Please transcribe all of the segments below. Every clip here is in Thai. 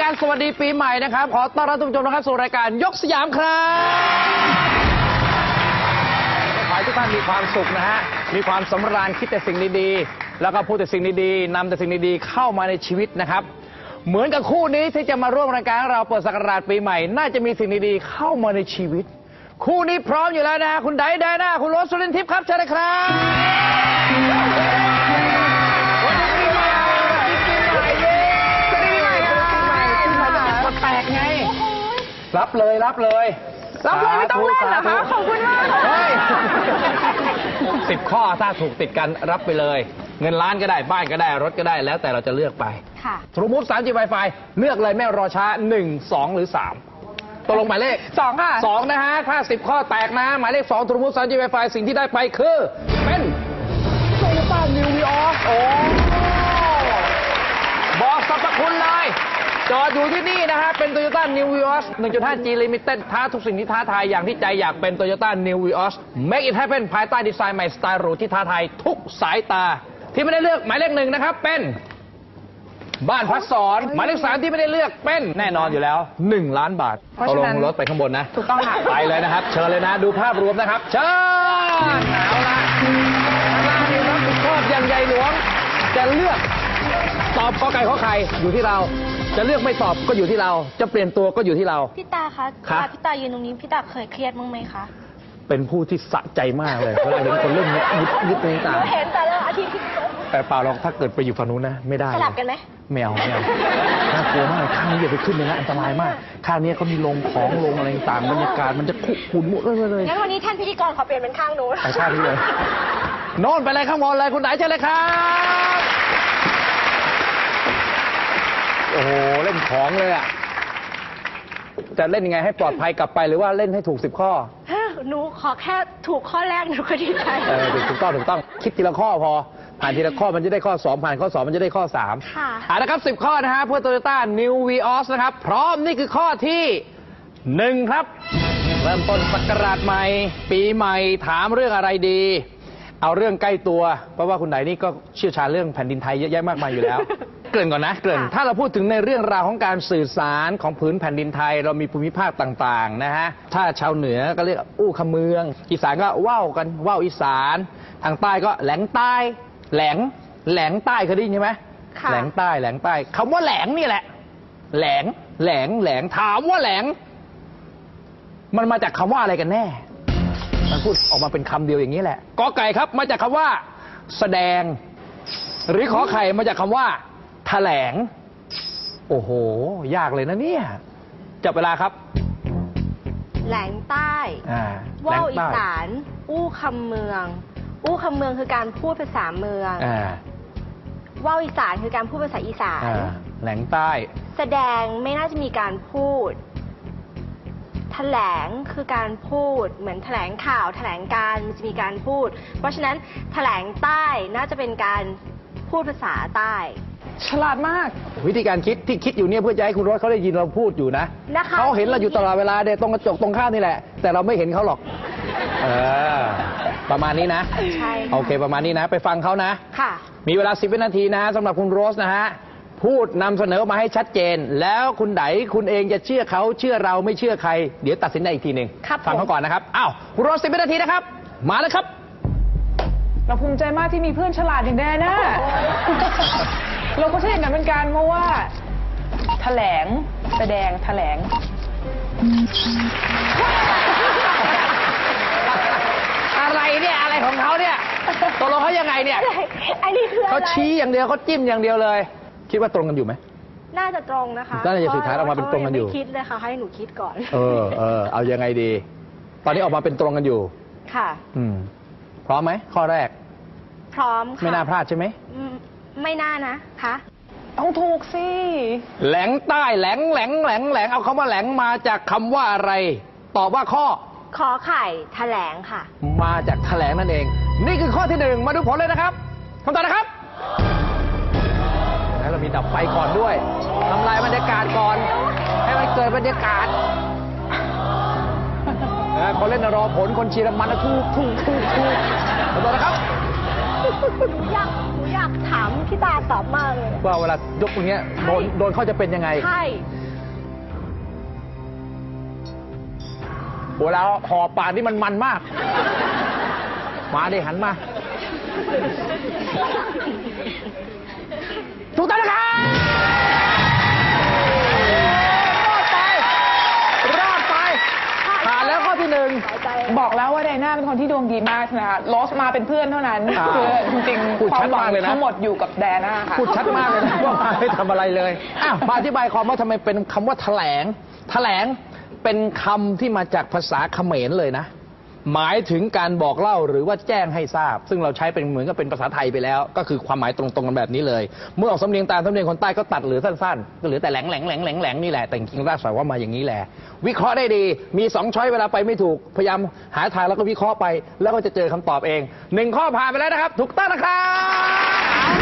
การสวัสดีปีใหม่นะครับ ขอต้อนรับทุกผู้ชมนะครับสู่รายการยกสยามครับขอให้ทุกท่านมีความสุขนะฮะ มีความสำราญคิดแต่สิ่งดีๆ แล้วก็พูดแต่สิ่งดีๆนำแต่สิ่งดีๆ เข้ามาในชีวิตนะครับ เหมือนกับคู่นี้ที่จะมาร่วมรายการเราเปิดสักราชปีใหม่ น่าจะมีสิ่งดีๆ เข้ามาในชีวิต คู่นี้พร้อมอยู่แล้วนะฮะ คุณไดไดนาคุณโรสสุรินทิพย์ครับเชิญเลยครับ รับเลยรับเลยรับเลยไม่ต้องเล่นเหรอคะสาธุขอบคุณมากค่ะเฮ้ยสิบข้อถ้าถูกติดกันรับไปเลย เงินล้านก็ได้บ้านก็ได้รถก็ได้แล้วแต่เราจะเลือกไปค่ะทรูมูฟสามจีไวไฟเลือกเลยไม่รอช้าหนึ่งสองหรือสามตกลงหมายเลขสองค่ะสองนะฮะถ้าสิบข้อแตกนะ หมายเลขสองทรูมูฟสามจีไวไฟสิ่งที่ได้ไปคือ เป็นโตโยต้านิววีออสโอ้บอกสรรพคุณเลย จอดอยู่ที่นี่นะฮะ เป็น Toyota New Vios 1.5 G Limited ท้าทุกสิ่งที่ท้าทายอย่างที่ใจอยากเป็น Toyota New Vios Make it happen ภายใต้ดีไซน์ใหม่สไตล์หรูที่ท้าทายทุกสายตา ที่ไม่ได้เลือกหมายเลขหนึ่งนะครับ เป็น บ้านพักสอนหมายเลขสามที่ไม่ได้เลือกเป็นแน่นอนอยู่แล้ว 1 ล้านบาทเพราะตกฉะลนั้นงรถไปข้างบนนะ ถูกต้องค่ะ ไปเลยนะครับ เชิญเลยนะ ดูภาพรวมนะครับ เชิญเอาละข้างล่างนี่รับผิดชอบอย่างใหญ่หลวง จะเลือกตอบข้อไก่ข้อไข่อยู่ที่เรา จะเลือกไม่ตอบก็อยู่ที่เรา จะเปลี่ยนตัวก็อยู่ที่เรา พี่ตาคะครับเวลาพี่ตายืนตรงนี้พี่ตาเคยเครียดมั้างไหมคะเป็นผู้ที่สะใจมากเลยเวลาเห็นคนเล่นยิบยิบในต่างเห็นแต่ละอาทิตย์ที่แต่เปล่าหรอกถ้าเกิดไปอยู่ฝั่งนู้นนะ ไม่ได้สลับกันไหมไม่เอาไม่เอาน่ากลัวมากข้างนี้อย่าไปขึ้นเลยนะอันตรายมาก ข้างนี้เขามีลงของลงอะไรต่างๆบรรยากาศมันจะคุกคุนหมดเลยเลยงั้นวันนี้ท่านพิธีกรขอเปลี่ยนเป็นข้างนู้นไปข้างนี้เลยโน่นไปเลยข้างบนเลยคุณไหนเชิญเลยครับ โอ้โห เล่นของเลยอะ จะเล่นยังไงให้ปลอดภัยกลับไปหรือว่าเล่นให้ถูกสิบข้อหนูขอแค่ถูกข้อแรกหนูก็ดีใจเออถูกต้องถูกต้องคิดทีละข้อพอ ผ่านทีละข้อมันจะได้ข้อสองผ่านข้อสองมันจะได้ข้อสามค่ะอ่านะครับสิบข้อนะฮะเพื่อ Toyota New Vios นะครับ พร้อมนี่คือข้อที่หนึ่งครับ เริ่มต้นศักราชใหม่ ปีใหม่ถามเรื่องอะไรดี เอาเรื่องใกล้ตัว เพราะว่าคุณไหนนี่ก็เชี่ยวชาญเรื่องแผ่นดินไทยเยอะแยะมากมายอยู่แล้วเกริ่นก่อนนะเกริ่น ค่ะถ้าเราพูดถึงในเรื่องราวของการสื่อสารของผืนแผ่นดินไทย เรามีภูมิภาคต่างๆนะฮะถ้าชาวเหนือก็เรียกอู้คำเมือง อีสานก็ว่าวกันว่าวอีสาน ทางใต้ก็แหลงใต้ แหลงแหลงใต้เคยได้ยินใช่ไหมค่ะ แหลงใต้แหลงใต้คำว่าแหลงนี่แหละ แหลงแหลงแหลงถามว่าแหลง มันมาจากคำว่าอะไรกันแน่ มันพูดออกมาเป็นคำเดียวอย่างนี้แหละกอไก่ครับ มาจากคำว่า แสดง หรือขอไข่มาจากคำว่า แถลง โอ้โห ยากเลยนะเนี่ย จับเวลาครับ แหลงใต้อ่าว่าวแหลอีงใต้สาน อู้คำเมือง อู้คำเมืองคือการพูดภาษาเมืองอ่าว่าวอีสานคือการพูดภาษาอีสาน อ่าแหลงใต้ แสดงไม่น่าจะมีการพูด แถลงคือการพูด เหมือนแถลงข่าว แถลงการมันจะมีการพูด เพราะฉะนั้นแถลงใต้น่าจะเป็นการพูดภาษาใต้ ฉลาดมาก วิธีการคิดที่คิดอยู่เนี่ยเพื่อจะให้คุณรถเขาได้ยินเราพูดอยู่นะนะคะเขาเห็นเราอยู่ตลอดเวลาเดยตรงกระจกตรงข้ามนี่แหละ แต่เราไม่เห็นเขาหรอกเออประมาณนี้นะใช่ค่ะ โอเค ประมาณนี้นะ ไปฟังเขานะ ค่ะ มีเวลา 10 วินาทีนะฮะสำหรับคุณโรสนะฮะ พูดนำเสนอมาให้ชัดเจน แล้วคุณไดคุณเองจะเชื่อเขาเชื่อเราไม่เชื่อใคร เดี๋ยวตัดสินใจอีกทีหนึ่งครับฟังผมเขาก่อนนะครับอ้าวคุณโรส10 วินาทีนะครับ มาแล้วครับ เราภูมิใจมากที่มีเพื่อนฉลาดอย่างแน่นะ เราก็ใช่อย่างนั้นเหมือนกันเพราะว่า แถลงแสดงแถลง อะไรเนี่ยอะไรของเขาเนี่ยตกลงเขายังไงเนี่ยอันนี้คืออะไรเขาชี้อย่างเดียวเขาจิ้มอย่างเดียวเลย คิดว่าตรงกันอยู่ไหม น่าจะตรงนะคะน่าจะสุดท้ายออกมาเป็นตรงกันอยู่ ไม่คิดเลยค่ะ ให้หนูคิดก่อน เออเออเอายังไงดี ตอนนี้ออกมาเป็นตรงกันอยู่ ค่ะ อืม พร้อมไหมข้อแรก พร้อมค่ะไม่น่าพลาดใช่ไหม อืม ไม่น่านะคะต้องถูกสิ แหลงใต้แหลงแหลงแหลงแหลงเอาคำว่าแหลงมาจากคำว่าอะไร ตอบว่าข้อ ขอไข่แถลงค่ะ มาจากแถลงนั่นเอง นี่คือข้อที่หนึ่งมาดูผลเลยนะครับคำตอบนะครับ แล้วเรามีดับไฟก่อนด้วยทำลายบรรยากาศก่อน ให้มันเกิดบรรยากาศเออคนเล่นน่ะรอผลคนเชียร์มันนะทูกทูกทูกทูกคำตอบนะครับ หนูอยากหนูอยาก ถามพี่ตาตอบมากเลยว่าเวลายกอย่างเงี้ยโดนโดนเขาจะเป็นยังไง ใช่ เวลาห่อป่านนี่มันมันมาก มาดิหันมา ถูกต้องนะครับ หนึ่งบอกแล้วว่าไดน่าเป็นคนที่ดวงดีมากใช่ไหมคะโรสมาเป็นเพื่อนเท่านั้นอ่าคือจริงพูดๆควาชัมดหวัมากงเลยนะ ทั้งหมดอยู่กับแดน่าค่ะ พูดชัดมากเลยนะว่ามาไม่ทำอะไรเลยอ้าวมาอธิบายความว่าทำไมเป็นคำว่าแถลง แถลงเป็นคำที่มาจากภาษาเขมรเลยนะ หมายถึงการบอกเล่าหรือว่าแจ้งให้ทราบ ซึ่งเราใช้เป็นเหมือนกับเป็นภาษาไทยไปแล้ว ก็คือความหมายตรงๆกันแบบนี้เลย เมื่อออกสำเนียงตามสำเนียงคนใต้ก็ตัดเหลือสั้นๆก็เหลือแต่แหลงแหลงแหลงแหลงแหลงนี่แหละแต่จริงๆรากสายว่ามาอย่างนี้แหละวิเคราะห์ได้ดีมีสองช้อยเวลาไปไม่ถูกพยายามหาทางแล้วก็วิเคราะห์ไป แล้วก็จะเจอคำตอบเองหนึ่งข้อผ่านไปแล้วนะครับ ถูกต้องนะครับ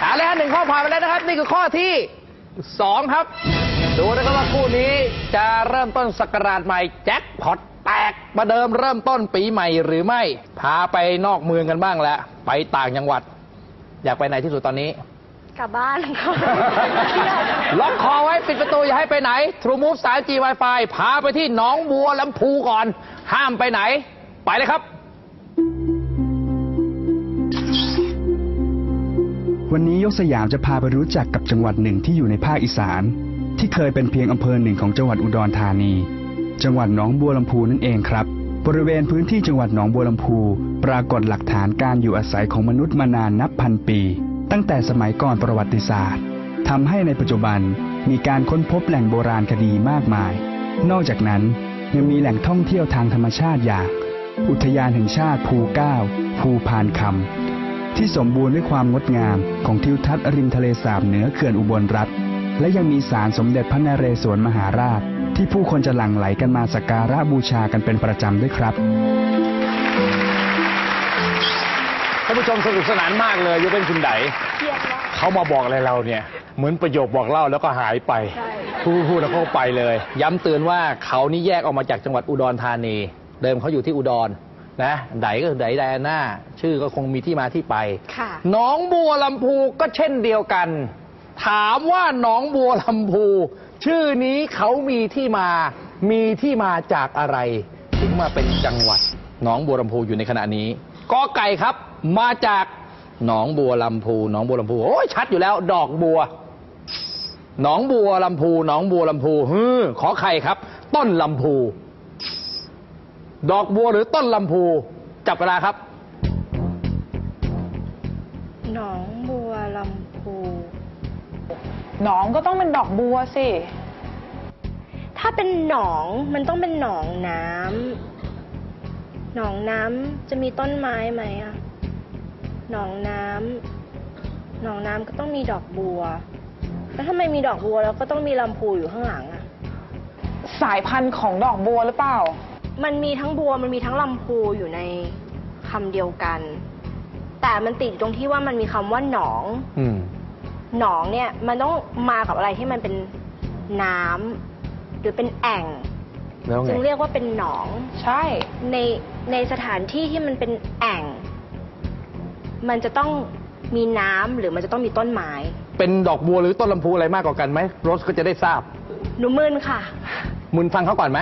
เอาละฮะหนึ่งข้อผ่านไปแล้วนะครับ นี่คือข้อที่สองครับ ดูนะครับว่าคู่นี้จะเริ่มต้นสกราชใหม่แจ็คพอตแตกประเดิมเริ่มต้นปีใหม่หรือไม่ พาไปนอกเมืองกันบ้างแล้วไปต่างจังหวัด อยากไปไหนที่สุดตอนนี้ กลับบ้านค่ะเครียดล็อกคอไว้ปิดประตูอย่าให้ไปไหน True Move 3G Wi-Fi พาไปที่หนองบัวลำพูก่อน ห้ามไปไหน ไปเลยครับ วันนี้ยกสยามจะพาไปรู้จักกับจังหวัดหนึ่งที่อยู่ในภาคอีสาน ที่เคยเป็นเพียงอำเภอหนึ่งของจังหวัดอุดรธานี จังหวัดหนองบัวลำพูนั่นเองครับ บริเวณพื้นที่จังหวัดหนองบัวลำพู ปรากฏหลักฐานการอยู่อาศัยของมนุษย์มานานนับพันปี ตั้งแต่สมัยก่อนประวัติศาสตร์ทำให้ในปัจจุบันมีการค้นพบแหล่งโบราณคดีมากมาย นอกจากนั้นยังมีแหล่งท่องเที่ยวทางธรรมชาติอย่าง อุทยานแห่งชาติภูเก้าภูพานคำที่สมบูรณ์ด้วยความงดงามของทิวทัศน์ริมทะเลสาบเหนือเขื่อนอุบลรัฐ และยังมีศาลสมเด็จพระนเรศวรมหาราช ที่ผู้คนจะหลั่งไหลกันมาสักการะบูชากันเป็นประจำด้วยครับท่านผู้ชมสนุกสนานมากเลยยกเป็นคุณไดเครียดมากเขามาบอกอะไรเราเนี่ย เหมือนประโยคบอกเล่าแล้วก็หายไปใช่พูดพูดแล้วเขาก็ไปเลย ย้ำเตือนว่าเขานี่แยกออกมาจากจังหวัดอุดรธานี เดิมเขาอยู่ที่อุดรนะไดก็คือไดไดอาน่าชื่อก็คงมีที่มาที่ไปค่ะหนองบัวลำพูก็เช่นเดียวกัน ถามว่าหนองบัวลำพู ชื่อนี้เขามีที่มา มีที่มาจากอะไร ถึงมาเป็นจังหวัดหนองบัวลำพูอยู่ในขณะนี้กอไก่ครับ มาจากหนองบัวลำพูหนองบัวลำพูโอ้ยชัดอยู่แล้ว ดอกบัวหนองบัวลำพูหนองบัวลำพูฮือขอไข่ครับ ต้นลำพู ดอกบัวหรือต้นลำพู จับเวลาครับ หนอง หนองก็ต้องเป็นดอกบัวสิ ถ้าเป็นหนองมันต้องเป็นหนองน้ำหนองน้ำจะมีต้นไม้ไหมอะหนองน้ำหนองน้ำก็ต้องมีดอกบัว แล้วทำไมมีดอกบัวแล้วก็ต้องมีลำพูอยู่ข้างหลังอะ สายพันธุ์ของดอกบัวหรือเปล่า มันมีทั้งบัวมันมีทั้งลำพูอยู่ในคำเดียวกัน แต่มันติดอยู่ตรงที่ว่ามันมีคำว่าหนอง อืม หนองเนี่ยมันต้องมากับอะไรที่มันเป็นน้ำหรือเป็นแอ่ง แล้วไง จึงเรียกว่าเป็นหนอง ใช่ ในในสถานที่ที่มันเป็นแอ่ง มันจะต้องมีน้ำหรือมันจะต้องมีต้นไม้ เป็นดอกบัวหรือต้นลำพูอะไรมากกว่ากันไหมโรสก็จะได้ทราบหนูมึนค่ะ มึนฟังเขาก่อนไหม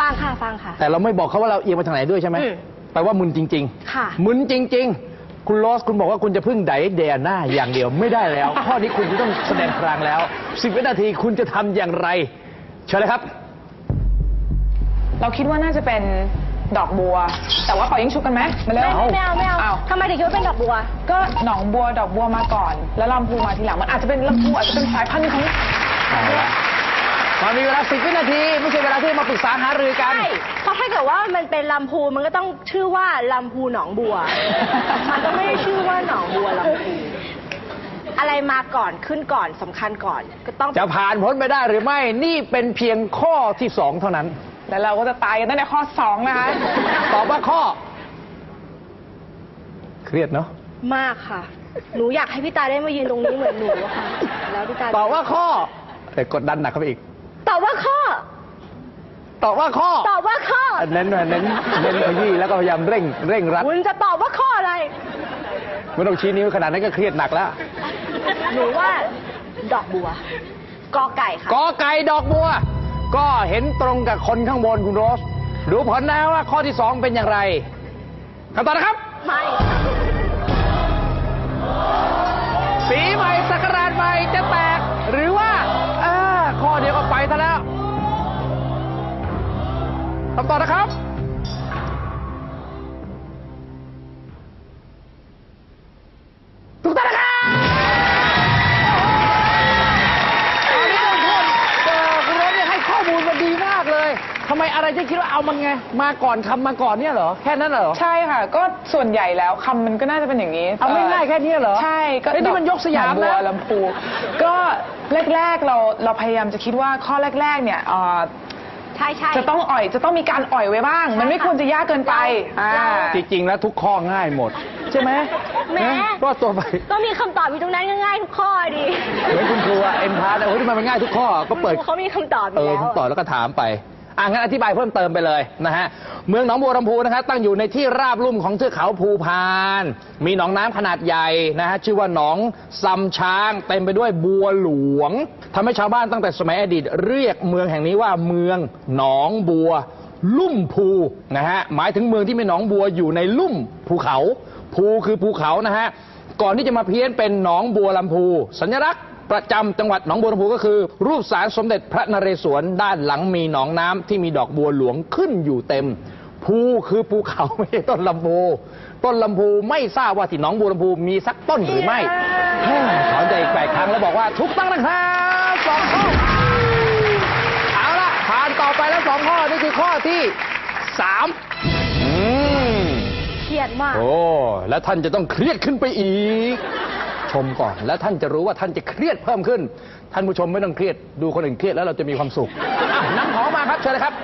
ฟังค่ะ ฟังค่ะ แต่เราไม่บอกเขาว่าเราเอียงไปทางไหนด้วยใช่ไหมอืมแปลว่ามึนจริง ค่ะ ๆ มึนจริงๆ คุณโรสคุณบอกว่าคุณจะพึ่งไดเดียนาอย่างเดียวไม่ได้แล้ว ข้อนี้คุณจะต้องแสดงพลังแล้วสิบวินาทีคุณจะทำอย่างไร เชิญเลยครับ เราคิดว่าน่าจะเป็นดอกบัว แต่ว่าขอยิงชุบกันไหมมาเร็ว ไม่ไม่เอาไม่เอาอ้าวทำไมถึงคิดว่าเป็นดอกบัว ก็หนองบัวดอกบัวมาก่อน แล้วลำพูมาทีหลังมันอาจจะเป็นลำพูอาจจะเป็นสายพันธุ์ของ เอาละ มามีเวลาสิบวินาที ไม่ใช่เวลาที่มาปรึกษาหารือกัน ใช่ เพราะถ้าเกิดว่ามันเป็นลำพูมันก็ต้องชื่อว่าลำพูหนองบัว มันก็ไม่ได้ชื่อว่าหนองบัวลำพูอะไรมาก่อนขึ้นก่อนสำคัญก่อน ก็ต้องจะผ่านพ้นไปได้หรือไม่ นี่เป็นเพียงข้อที่สองเท่านั้นแล้วเราก็จะตายกันตั้งแต่ข้อสองนะคะ ตอบว่าข้อ เครียดเนาะ มากค่ะ หนูอยากให้พี่ตาได้มายืนตรงนี้เหมือนหนูอะค่ะ แล้วพี่ตาตอบว่าข้อแต่กดดันหนักเข้าไปอีกตอบว่าข้อ ตอบว่าข้อ ตอบว่าข้อเน้นเน้นเน้นขยี้แล้วก็พยายามเร่งเร่งรัดคุณจะตอบว่าข้ออะไร ไม่ต้องชี้นิ้วขนาดนั้นก็เครียดหนักแล้ว หนูว่า ดอกบัว กอไก่ค่ะ กอไก่ดอกบัว ก็เห็นตรงกับคนข้างบนคุณโรส ดูผลนะว่าข้อที่สองเป็นอย่างไรคำตอบนะครับ ไม่สีใหม่สักราชใหม่จะแตก คำตอบนะครับ ถูกต้องนะครับตอนนี้เราพูดเอ่อคุณโรสเนี่ยให้ข้อมูลมันดีมากเลยทำไมอะไรที่คิดว่าเอามันไง มาก่อนคำมาก่อนเนี่ยเหรอ แค่นั้นเหรอ ใช่ค่ะ ก็ส่วนใหญ่แล้วคำมันก็น่าจะเป็นอย่างนี้เอาง่ายๆแค่นี้เหรอใช่ก็เฮ้ยนี่มันยกสยามหนองบัวนะลำพู ก็แรกๆเราเราพยายามจะคิดว่าข้อแรกๆเนี่ยเอ่อ ใช่ใช่ จะต้องอ่อยจะต้องมีการอ่อยไว้บ้าง มันไม่ควรจะยากเกินไปอ่าจริงๆแล้วทุกข้อง่ายหมด ใช่ไหมแหม นะรอดตัวไป ก็มีคำตอบอยู่ตรงนั้นง่ายๆทุกข้อดีเหมือนคุณครูอะเอ็นพาร์ตเฮ้ยทำไมมันง่ายทุกข้อก็เปิด เขามีคำตอบอเอยู่อแล้วผมต่อแล้วก็ถามไป อะงั้นอธิบายเพิ่มเติมไปเลยนะฮะ เมืองหนองบัวลำพูนะครับตั้งอยู่ในที่ราบลุ่มของเทือกเขาภูพาน มีหนองน้ำขนาดใหญ่นะฮะชื่อว่าหนองซำช้าง เต็มไปด้วยบัวหลวงทำให้ชาวบ้านตั้งแต่สมัยอดีต เรียกเมืองแห่งนี้ว่าเมืองหนองบัว ลุ่มภูนะฮะหมายถึงเมืองที่มีหนองบัวอยู่ในลุ่มภูเขา ภูคือภูเขานะฮะก่อนที่จะมาเพี้ยนเป็นหนองบัวลำพู สัญลักษณ์ ประจำจังหวัดหนองบัวลำพูก็คือ รูปสารสมเด็จพระนเรศวรด้านหลังมีหนองน้ำที่มีดอกบัวหลวงขึ้นอยู่เต็ม ภูคือภูเขาไม่ใช่ต้นลำพูต้นลำพูไม่ทราบว่าที่หนองบัวลำพูมีสักต้นหรือไม่เฮ้ยถอนใจอีกแปดครั้งแล้วบอกว่าถูกต้องนะครับสองข้อเอาละผ่านต่อไปแล้วสองข้อนี่คือข้อที่สามอืมเครียดมาก โอ้ แล้วท่านจะต้องเครียดขึ้นไปอีก ชมก่อน แล้วท่านจะรู้ว่าท่านจะเครียดเพิ่มขึ้น ท่านผู้ชมไม่ต้องเครียดดูคนอื่นเครียดแล้วเราจะมีความสุขอะน้ำหอมมาครับเชิญเลยครับ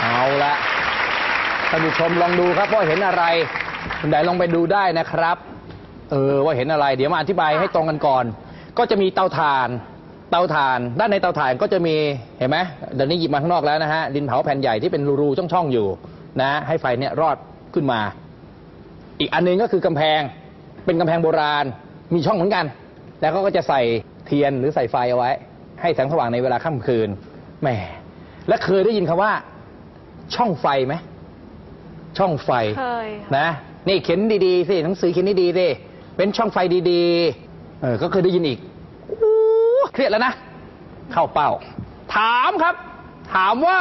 เอาละท่านผู้ชมลองดูครับว่าเห็นอะไรคุณใดลองไปดูได้นะครับ เออว่าเห็นอะไร เดี๋ยวมาอธิบายให้ตรงกันก่อน ก็จะมีเตาถ่าน เตาถ่าน ด้านในเตาถ่านก็จะมีเห็นไหมเดี๋ยวนี้หยิบมาข้างนอกแล้วนะฮะดินเผาแผ่นใหญ่ที่เป็นรูๆช่องๆอยู่นะ ให้ไฟเนี่ยรอดขึ้นมา อีกอันหนึงก็คือกำแพง เป็นกำแพงโบราณ มีช่องเหมือนกัน แล้วเขาก็จะใส่เทียนหรือใส่ไฟเอาไว้ ให้แสงสว่างในเวลาค่ำคืนแหมและเคยได้ยินคำว่า ช่องไฟไหมช่องไฟเคยนะนี่เขียนดีๆสิหนังสือเขียนดีๆสิเป็นช่องไฟดีๆเออก็เคยได้ยินอีกอู้เครียดแล้วนะเข้าเป้า ถามครับ ถามว่า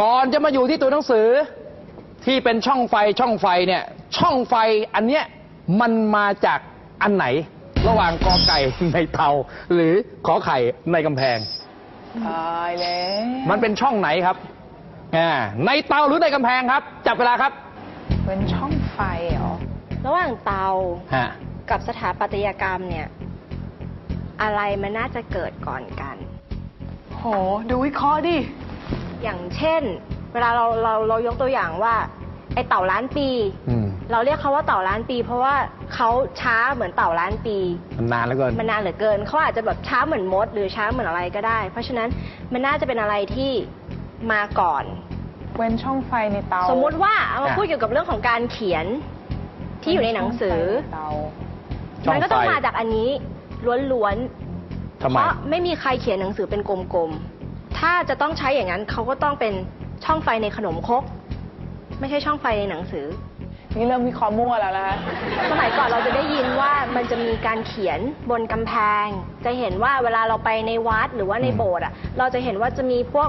ก่อนจะมาอยู่ที่ตัวหนังสือที่เป็นช่องไฟช่องไฟเนี่ย ช่องไฟอันเนี้ย มันมาจากอันไหน ระหว่างกอไก่ในเตา หรือขอไข่ในกำแพง ตายแล้วมันเป็นช่องไหนครับอ่าในเตาหรือในกำแพงครับ จับเวลาครับเป็นช่องไฟเหรอระหว่างเตาฮะกับสถาปัตยกรรมเนี่ย อะไรมันน่าจะเกิดก่อนกัน โห ดูวิเคราะห์ดิ อย่างเช่น เวลาเราเราเรายกตัวอย่างว่า ไอเต่าล้านปี อืม เราเรียกเขาว่าเต่าล้านปี เพราะว่าเขาช้าเหมือนเต่าล้านปี มันนานแล้วเกิน มันนานเหลือเกินเขาอาจจะแบบช้าเหมือนมด หรือช้าเหมือนอะไรก็ได้ เพราะฉะนั้นมันน่าจะเป็นอะไรที่มาก่อน เว้นช่องไฟในเตาสมมุติว่าเอามาอะ พูดเกี่ยวกับเรื่องของการเขียนที่อยู่ในหนังสือเตาช่องมันก็ต้องไฟมาจากอันนี้ล้วนทำๆไมเพราะไม่มีใครเขียนหนังสือเป็นกลมๆ ถ้าจะต้องใช้อย่างนั้นเขาก็ต้องเป็นช่องไฟในขนมครกไม่ใช่ช่องไฟในหนังสือ นี่เริ่มวิเคราะห์มั่วแล้วนะคะสมัยก่อนเราจะได้ยินว่ามันจะมีการเขียนบนกำแพง จะเห็นว่าเวลาเราไปในวัดหรือว่าในโบสถ์อะ เราจะเห็นว่าจะมีพวก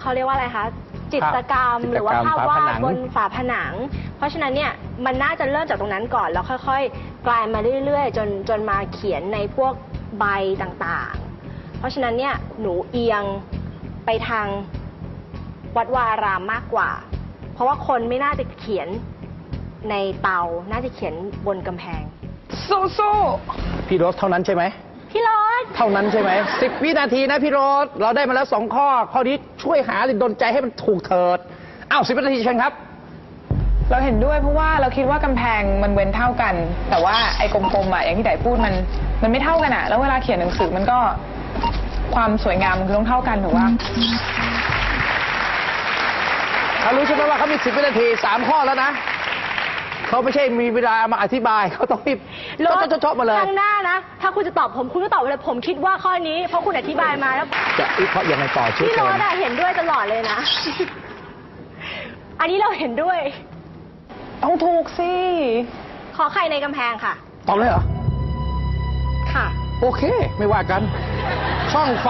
เขาเรียกว่าอะไรคะ จิตรกรรมจิตรกรรมหรือว่าภาพวาฝาผนัดงบนฝาผนัง เพราะฉะนั้นเนี่ยมันน่าจะเริ่มจากตรงนั้นก่อน แล้วค่อย ๆ กลายมาเรื่อยๆ จนจนมาเขียนในพวกใบต่างๆ เพราะฉะนั้นเนี่ยหนูเอียงไปทางวัดวาอารามมากกว่า เพราะว่าคนไม่น่าจะเขียน ในเตาน่าจะเขียนบนกำแพง สู้สู้พี่โรสเท่านั้นใช่ไหม พี่รถเท่านั้นใช่ไหมสิบวินาทีนะพี่โรสเราได้มาแล้วสองข้อ ข้อนี้ช่วยหาหรือดนใจให้มันถูกเถิดอ้าวสิบวินาทีเชิญครับ เราเห็นด้วยเพราะว่าเราคิดว่ากำแพงมันเว้นเท่ากัน แต่ว่าไอ้กลมๆอะอย่างที่ไดพูดมันมันไม่เท่ากันอะ แล้วเวลาเขียนหนังสือมันก็ความสวยงามมันคือต้องเท่ากันถูกว่า เขารู้ใช่ไหมว่าเขามีสิบวินาทีสามข้อแล้วนะ เขาไม่ใช่มีเวลามาอธิบายเขาต้องรีบรถชอบๆๆมาเลยข้างหน้านะ ถ้าคุณจะตอบผมคุณก็ตอบไปเลยผมคิดว่าข้อนี้ เพราะคุณอธิบายมาแล้วจะวิเคราะห์ยังไงต่อช่วยพี่โรเชิญสอะเห็นด้วยตลอดเลยนะ อันนี้เราเห็นด้วย ต้องถูกสิ ขอไข่ในกำแพงค่ะ ตอบเลยเหรอ ค่ะ โอเค ไม่ว่ากัน ช่องไฟ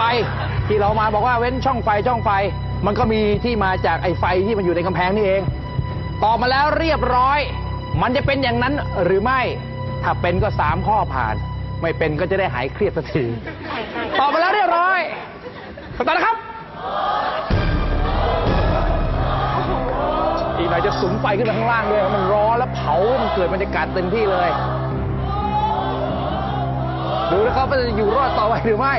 ที่เรามาบอกว่าเว้นช่องไฟช่องไฟ มันก็มีที่มาจากไอ้ไฟที่มันอยู่ในกำแพงนี่เอง ตอบมาแล้วเรียบร้อย มันจะเป็นอย่างนั้นหรือไม่ ถ้าเป็นก็สามข้อผ่าน ไม่เป็นก็จะได้หายเครียดสักทีใช่ใช่ตอบมาแล้วเรียบร้อยคำตอบนะครับ อีกหน่อยจะสุมไฟขึ้นไปข้างล่างด้วยมันร้อนแล้วเผาให้มันเกิดบรรยากาศเต็มที่เลย ดูนะครับว่าจะอยู่รอดต่อไปหรือไม่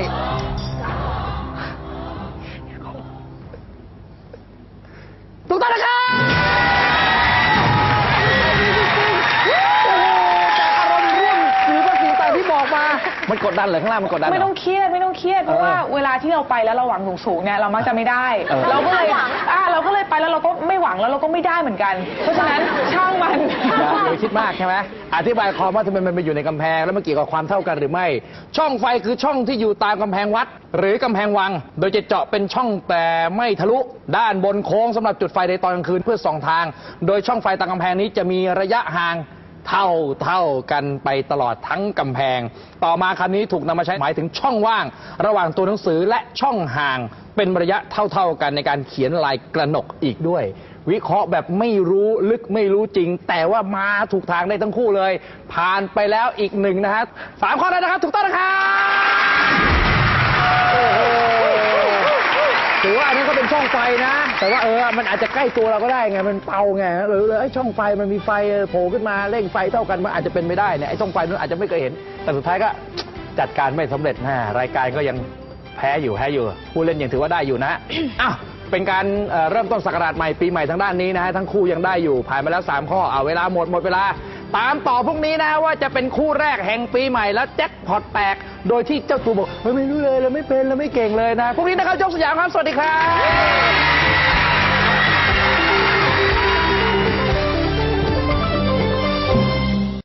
กดดันเหรอข้างล่างมันกดดันเหรไม่ต้องเครียดไม่ต้องเครียดเพราะว่าเวลาที่เราไปแล้วเราหวังสูงๆเนี่ยเรามักจะไม่ได้ เออ เราก็เลยอ่าเราก็เลยไปแล้วเราก็ไม่หวังแล้วเราก็ไม่ได้เหมือนกัน เพราะฉะนั้นช่างมัน อย่าไปคิดมากใช่ไหมอธิบายความว่าทำไมมันไปอยู่ในกำแพง แล้วมันเกี่ยวกับความเท่ากันหรือไม่ ช่องไฟคือช่องที่อยู่ตามกำแพงวัด หรือกำแพงวัง โดยจะเจาะเป็นช่องแต่ไม่ทะลุด้านบนโค้งสำหรับจุดไฟในตอนกลางคืนเพื่อส่องทาง โดยช่องไฟตามกำแพงนี้จะมีระยะห่าง เท่าเท่ากันไปตลอดทั้งกำแพง ต่อมาคำนี้ถูกนำมาใช้หมายถึงช่องว่าง ระหว่างตัวหนังสือและช่องห่างเป็นระยะเท่าๆกันในการเขียนลายกระหนกอีกด้วย วิเคราะห์แบบไม่รู้ลึกไม่รู้จริง แต่ว่ามาถูกทางได้ทั้งคู่เลย ผ่านไปแล้วอีกหนึ่งนะฮะสามข้อแล้วนะครับถูกต้องนะครับ ถือว่าอันนั้นก็เป็นช่องไฟนะ แต่ว่าเออ มันอาจจะใกล้ตัวเราก็ได้ไง มันเป่าไงหรือไอ้ช่องไฟมันมีไฟโผล่ขึ้นมาเร่งไฟเท่ากันมันอาจจะเป็นไม่ได้เนี่ยไอ้ช่องไฟนั้นอาจจะไม่เคยเห็น แต่สุดท้ายก็จัดการไม่สำเร็จนะรายการก็ยังแพ้อยู่แพ้อยู่ ผู้เล่นยังถือว่าได้อยู่นะอ้าวเป็นการเเริ่มต้นศักราชใหม่ปีใหม่ทางด้านนี้นะฮะทั้งคู่ยังได้อยู่ผ่านมาแล้ว 3 ข้อเอาเวลาหมดหมดเวลา ตามต่อพรุ่งนี้นะว่าจะเป็นคู่แรกแห่งปีใหม่แล้วแจ็คพอตแตก โดยที่เจ้าตัวบอกเฮ้ยไม่รู้เลยเราไม่เป็นเราไม่เก่งเลยนะพรุ่งนี้นะครับยกสยามครับสวัสดีครับ